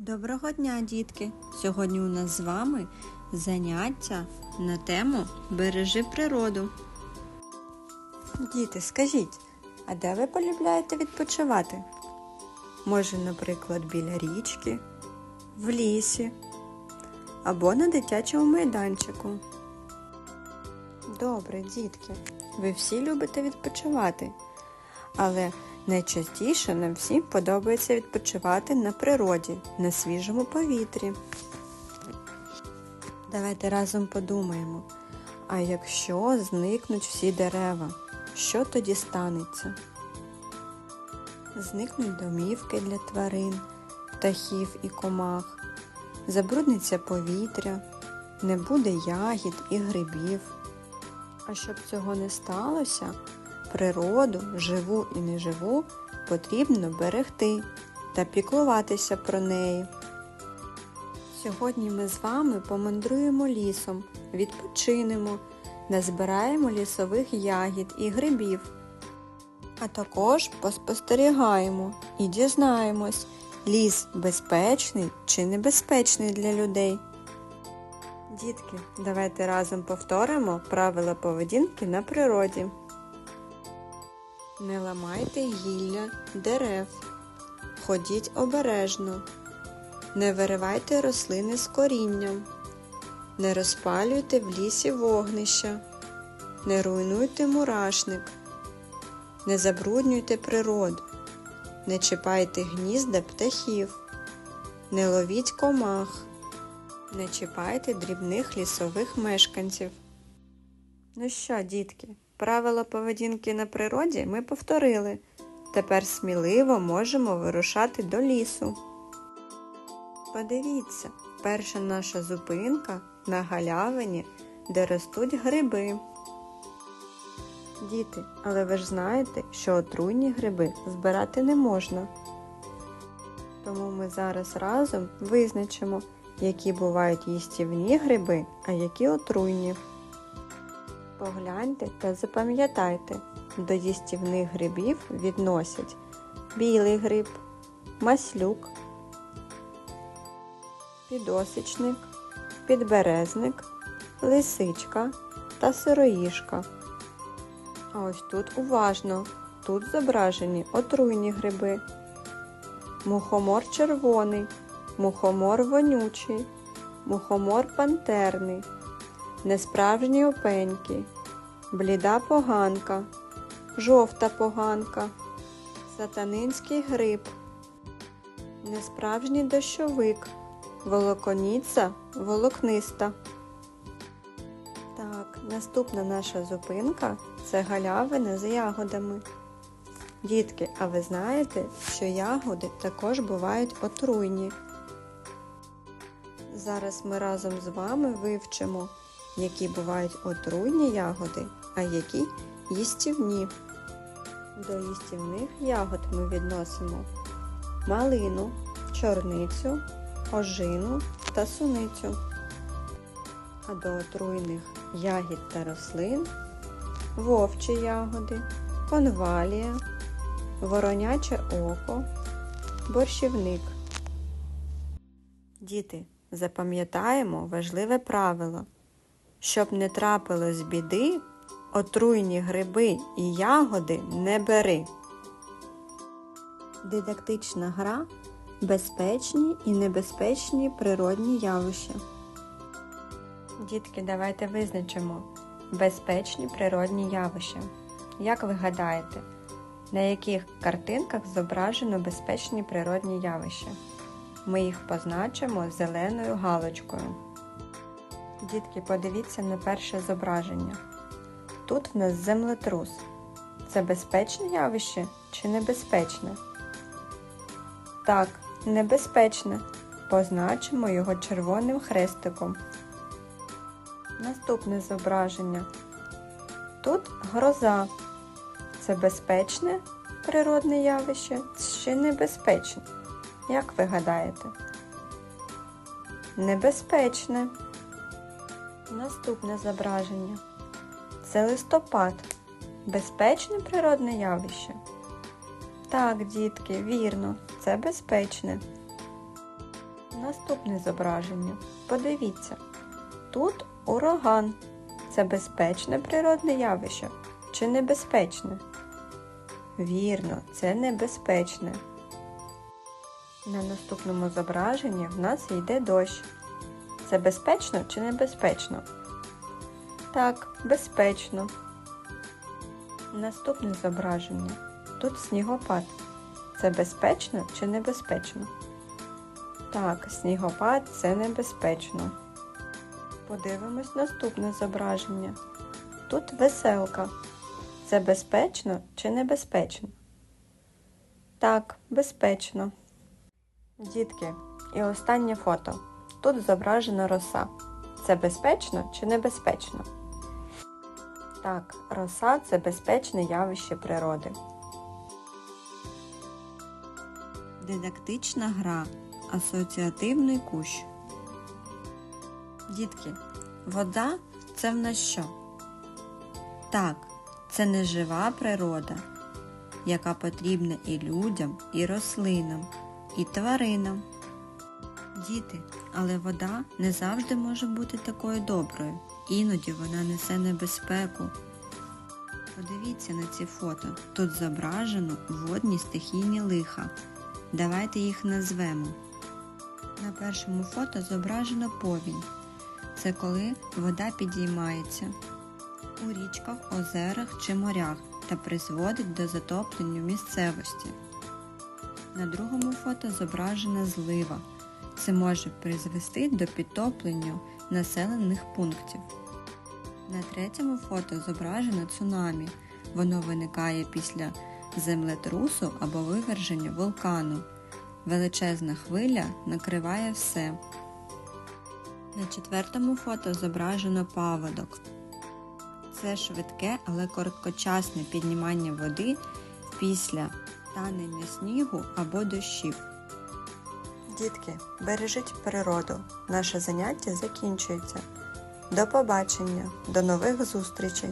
Доброго дня, дітки! Сьогодні у нас з вами заняття на тему Бережи природу. Діти, скажіть, а де ви полюбляєте відпочивати? Може, наприклад, біля річки, в лісі або на дитячому майданчику. Добре, дітки, ви всі любите відпочивати, але найчастіше нам всім подобається відпочивати на природі, на свіжому повітрі. Давайте разом подумаємо, а якщо зникнуть всі дерева, що тоді станеться? Зникнуть домівки для тварин, птахів і комах, забрудниться повітря, не буде ягід і грибів. А щоб цього не сталося, природу, живу і неживу, потрібно берегти та піклуватися про неї. Сьогодні ми з вами помандруємо лісом, відпочинемо, назбираємо лісових ягід і грибів. А також поспостерігаємо і дізнаємось, ліс безпечний чи небезпечний для людей. Дітки, давайте разом повторимо правила поведінки на природі. Не ламайте гілля дерев. Ходіть обережно. Не виривайте рослини з корінням. Не розпалюйте в лісі вогнища. Не руйнуйте мурашник. Не забруднюйте природу. Не чіпайте гнізда птахів. Не ловіть комах. Не чіпайте дрібних лісових мешканців. Ну що, дітки, правила поведінки на природі ми повторили. Тепер сміливо можемо вирушати до лісу. Подивіться, перша наша зупинка на галявині, де ростуть гриби. Діти, але ви ж знаєте, що отруйні гриби збирати не можна. Тому ми зараз разом визначимо, які бувають їстівні гриби, а які отруйні. Погляньте та запам'ятайте, до їстівних грибів відносять білий гриб, маслюк, підосичник, підберезник, лисичка та сироїжка. А ось тут уважно, тут зображені отруйні гриби. Мухомор червоний, мухомор вонючий, мухомор пантерний, несправжні опеньки, бліда поганка, жовта поганка, сатанинський гриб, несправжній дощовик, волоконіця волокниста. Так, наступна наша зупинка це галявина з ягодами. Дітки, а ви знаєте, що ягоди також бувають отруйні? Зараз ми разом з вами вивчимо, які бувають отруйні ягоди, а які їстівні. До їстівних ягод ми відносимо малину, чорницю, ожину та суницю. А до отруйних ягід та рослин вовчі ягоди, конвалія, вороняче око, борщівник. Діти, запам'ятаємо важливе правило. Щоб не трапилось біди, отруйні гриби і ягоди не бери. Дидактична гра безпечні і небезпечні природні явища. Дітки, давайте визначимо безпечні природні явища. Як ви гадаєте, на яких картинках зображено безпечні природні явища? Ми їх позначимо зеленою галочкою. Дітки, подивіться на перше зображення. Тут в нас землетрус. Це безпечне явище чи небезпечне? Так, небезпечне. Позначимо його червоним хрестиком. Наступне зображення. Тут гроза. Це безпечне природне явище чи небезпечне? Як ви гадаєте? Небезпечне. Наступне зображення. Це листопад. Безпечне природне явище? Так, дітки, вірно, це безпечне. Наступне зображення. Подивіться. Тут ураган. Це безпечне природне явище чи небезпечне? Вірно, це небезпечне. На наступному зображенні в нас йде дощ. Це безпечно чи небезпечно? Так, безпечно. Наступне зображення. Тут снігопад. Це безпечно чи небезпечно? Так, снігопад це небезпечно. Подивимось наступне зображення. Тут веселка. Це безпечно чи небезпечно? Так, безпечно. Дітки, і останнє фото. Тут зображена роса. Це безпечно чи небезпечно? Так, роса це безпечне явище природи. Дидактична гра. Асоціативний кущ. Дітки, вода це в нас що? Так, це нежива природа, яка потрібна і людям, і рослинам, і тваринам. Діти, але вода не завжди може бути такою доброю. Іноді вона несе небезпеку. Подивіться на ці фото. Тут зображено водні стихійні лиха. Давайте їх назвемо. На першому фото зображено повінь. Це коли вода підіймається у річках, озерах чи морях та призводить до затоплення місцевості. На другому фото зображена злива. Це може призвести до підтоплення населених пунктів. На третьому фото зображено цунамі. Воно виникає після землетрусу або виверження вулкану. Величезна хвиля накриває все. На четвертому фото зображено паводок. Це швидке, але короткочасне піднімання води після танення снігу або дощів. Дітки, бережіть природу. Наше заняття закінчується. До побачення, до нових зустрічей!